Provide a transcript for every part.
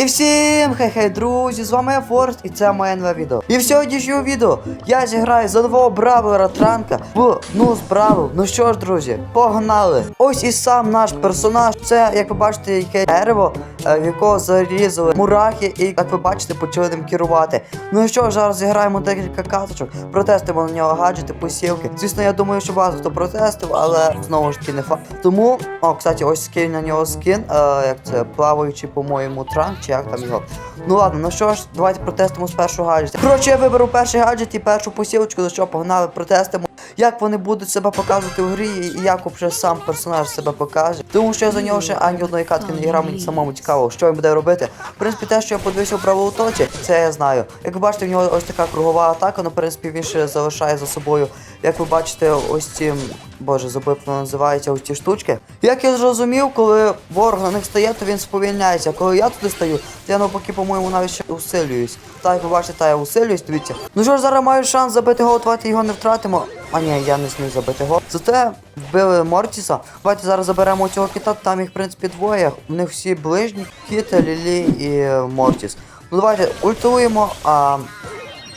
І всім хе-хе, друзі, з вами я Форст і це моє нове відео. І в сьогоднішньому відео я зіграю за нового бравера Транка в ну справу. Ну що ж, друзі, погнали! Ось і сам наш персонаж. Це, як ви бачите, яке дерево, в якого зарізали мурахи, і як ви бачите, почали ним керувати. Ну і що зараз зіграємо декілька каточок, протестимо на нього гаджети, посілки. Звісно, я думаю, що багато хто протестив, але знову ж таки не факт. Тому, о, кстати, ось скинь на нього скін, е, як це плаваючий, по-моєму, транк, чи як там його. Ну ладно, ну що ж, давайте протестимо з першого гаджета. Коротше, я виберу перший гаджет і першу посілочку, за що погнали, протестимо. Як вони будуть себе показувати в грі, і як вже сам персонаж себе покаже. Тому що я за нього ще ані одної катки не грав, мені самому цікаво, що він буде робити. В принципі, те, що я подивився в правилу точі, це я знаю. Як ви бачите, в нього ось така кругова атака, ну, в принципі, він ще залишає за собою. Як ви бачите, ось ці, боже, забив, воно називається ось ці штучки. Як я зрозумів, коли ворог на них стає, то він сповільняється. Коли я туди стаю, то я навпаки, по-моєму, навіть ще усилююсь. Так, як ви бачите, та я усилююсь, дивіться. Ну що ж, зараз маю шанс забити гол, давайте його не втратимо. А ні, я не зміг забити гол. Зате вбили Мортіса. Давайте зараз заберемо цього кита, там їх, в принципі, двоє. У них всі ближні, кіт, Лілі і Мортіс. Ну давайте ультуємо, а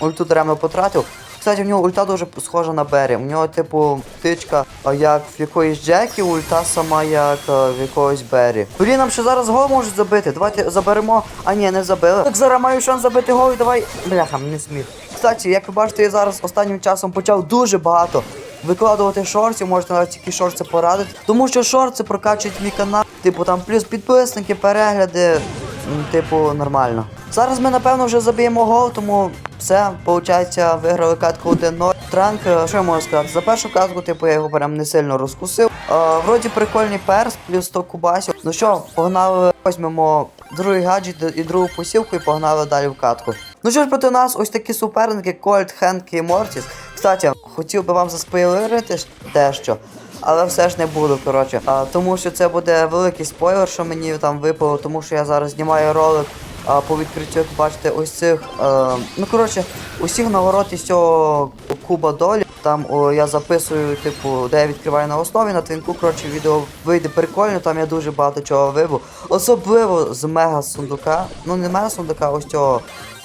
ульту даремно потратив. Кстати, в нього ульта дуже схожа на Бері. У нього, типу, птичка, як в якоїсь Джекі, ульта сама як в якоїсь Бері. Блін, нам ще зараз гол можуть забити. Давайте заберемо. А ні, не забили. Так зараз маю шанс забити гол і давай. Бляха, не сміх. Кстати, як ви бачите, я зараз останнім часом почав дуже багато викладувати шортів, можете навіть які шорти порадити. Тому що шорти прокачують мій канал. Типу там плюс підписники, перегляди. Типу, нормально. Зараз ми напевно вже заб'ємо гол, тому все, виходить, виграли катку 1-0. Транк, е, що я можу сказати? За першу катку, типу, я його прям не сильно розкусив. Е, вроді прикольний перс, плюс 100 кубасів. Ну що, погнали, візьмемо другий гаджет і другу посілку і погнали далі в катку. Ну що ж проти нас ось такі суперники, Кольт, Хенк і Мортіс. Кстати, хотів би вам заспойлерити дещо. Але все ж не буду, коротше. А, тому що це буде великий спойлер, що мені там випало, тому що я зараз знімаю ролик а, по відкриттю, як бачите, ось цих. Е, ну коротше, усіх нагород із цього куба долі. Там о, я записую, типу, де я відкриваю на основі на твінку. Коротше, відео вийде прикольно, там я дуже багато чого вибув. Особливо з мега сундука. Ну не мега сундука, ось цього.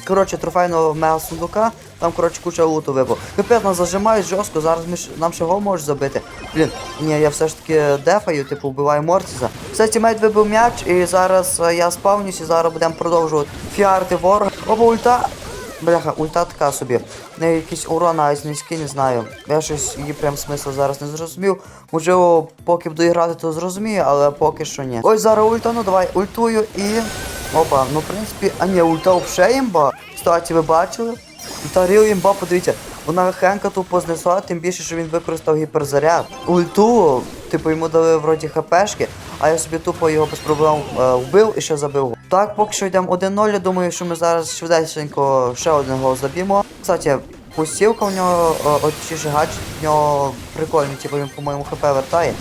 Коротше, трофейного мега сундука, там, коротше, куча луту вибув. Капець нас зажимають жорстко, зараз ми нам ще гол можуть забити. Блін, ні, я все ж таки дефаю, типу, вбиваю Мортіса. Все, тімейт вибив м'яч, і зараз е, я спавнюсь, і зараз будемо продовжувати фіарити ворога. Оба ульта. Бляха, ульта така собі. В неї якийсь урон навіть низький, не знаю. Я щось її прям смисл зараз не зрозумів. Можливо, поки буду грати, то зрозумію, але поки що ні. Ось зараз ульта, ну давай, ультую і. Опа, ну в принципі, а ні, ульта взагалі імба. Кстати, ви бачили? Ульта ріл імба, подивіться, вона Хенка тупо знесла, тим більше, що він використав гіперзаряд. Ульту, типу, йому дали вроді хпшки, а я собі тупо його без проблем е, вбив і ще забив. Так, поки що йдемо 1-0, я думаю, що ми зараз швиденько ще один гол заб'ємо. Кстати, пустівка в нього, е, точніше гаджет, в нього прикольний, типу він, по-моєму, хп вертає.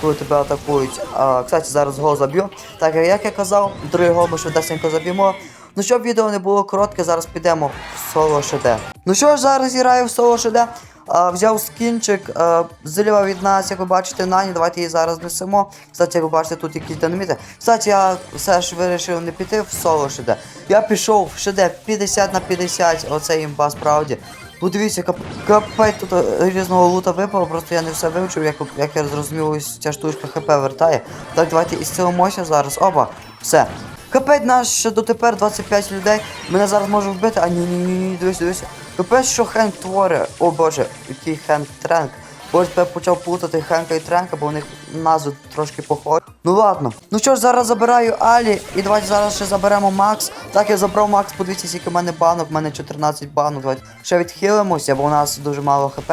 Коли тебе атакують. А, кстати, зараз гол заб'ю. Так, як я казав, другий гол ми швидесенько заб'ємо. Ну щоб відео не було коротке, зараз підемо в соло ШД. Ну що ж, зараз граю в соло ШД. А, взяв скінчик а, зліва від нас, як ви бачите, нані. Давайте її зараз несемо. Кстати, як ви бачите, тут якісь динаміти. Кстати, я все ж вирішив не піти в соло ШД. Я пішов в ШД 50 на 50, оце імба справді. Подивіться, кап... капець тут е, різного лута випало, просто я не все вивчив, як, як я зрозумів, ось ця штучка хп вертає. Так, давайте ісцілимося зараз. Опа, все. Капець наш ще дотепер 25 людей. Мене зараз можуть вбити. А ні, ні, ні, ні, дивись, дивись. Капець, що Хенк творить. О боже, який Хенк Тренк. Ось тепер почав плутати Хенка і Тренка, бо у них назви трошки похожі. Ну ладно. Ну що ж, зараз забираю Алі, і давайте зараз ще заберемо Макс. Так, я забрав Макс, подивіться, скільки в мене банок, в мене 14 банок. Давайте ще відхилимося, бо у нас дуже мало хп.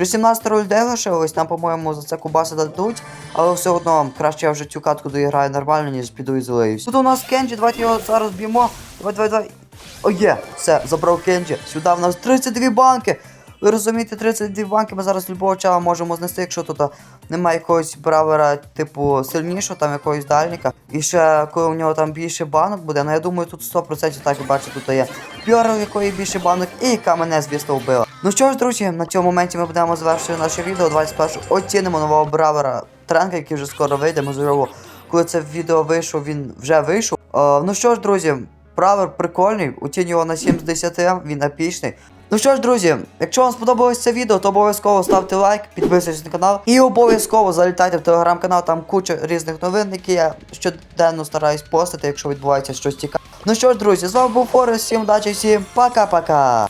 Вже 17 лише лишилось, нам, по-моєму, за це кубаси дадуть, але все одно краще я вже цю катку доіграю нормально, ніж піду і залиюсь. Тут у нас Кенджі, давайте його зараз б'ємо. Давай, давай, давай. О, є, все, забрав Кенджі. Сюди в нас 32 банки. Ви розумієте, 32 банки ми зараз любого чала можемо знести, якщо тут немає якогось бравера, типу, сильнішого, там якогось дальніка. І ще коли у нього там більше банок буде, ну я думаю, тут 100% так і бачите, тут є Пьора, якої більше банок, і яка мене, звісно, вбила. Ну що ж, друзі, на цьому моменті ми будемо завершувати наше відео. 21 оцінимо нового бравера Тренка, який вже скоро вийде, можливо, коли це відео вийшло, він вже вийшов. Е, ну що ж, друзі, бравер прикольний, утінь його на 7 з 10, він епічний. Ну що ж, друзі, якщо вам сподобалось це відео, то обов'язково ставте лайк, підписуйтесь на канал і обов'язково залітайте в телеграм-канал, там куча різних новин, які я щоденно стараюсь постити, якщо відбувається щось цікаве. Ну що ж, друзі, з вами був Форест, всім удачі, всім пока-пока.